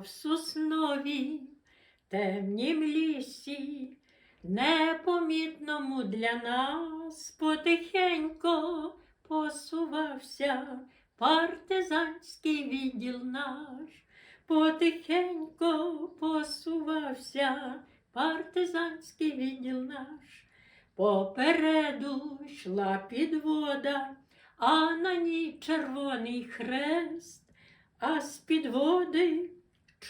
В соснові темнім лісі, непомітному для нас, потихенько посувався партизанський відділ наш, потихенько посувався партизанський відділ наш. Попереду йшла підвода, а на ній червоний хрест, а з підводи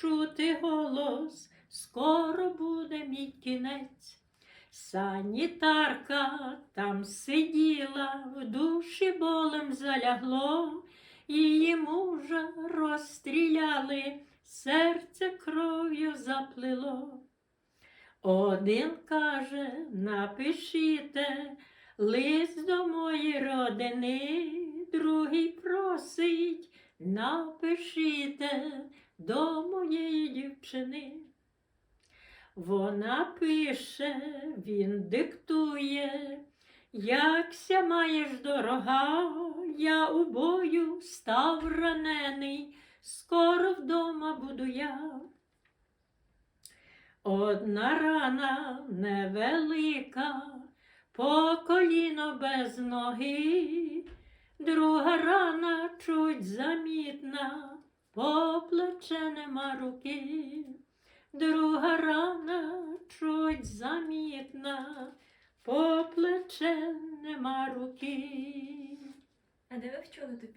чути голос, скоро буде мій кінець. Санітарка там сиділа, в душі болем залягло, її мужа розстріляли, серце кров'ю заплило. Один каже, напишіте лист до моєї родини, другий просить, напишіте до моєї дівчини. Вона пише, він диктує, якся маєш дорога, я у бою став ранений, скоро вдома буду я. Одна рана невелика, по коліно без ноги, друга рана чуть замітна, по плече нема руки, друга рана чуть замітна, по плече нема руки. А де ви вчули ту пісню?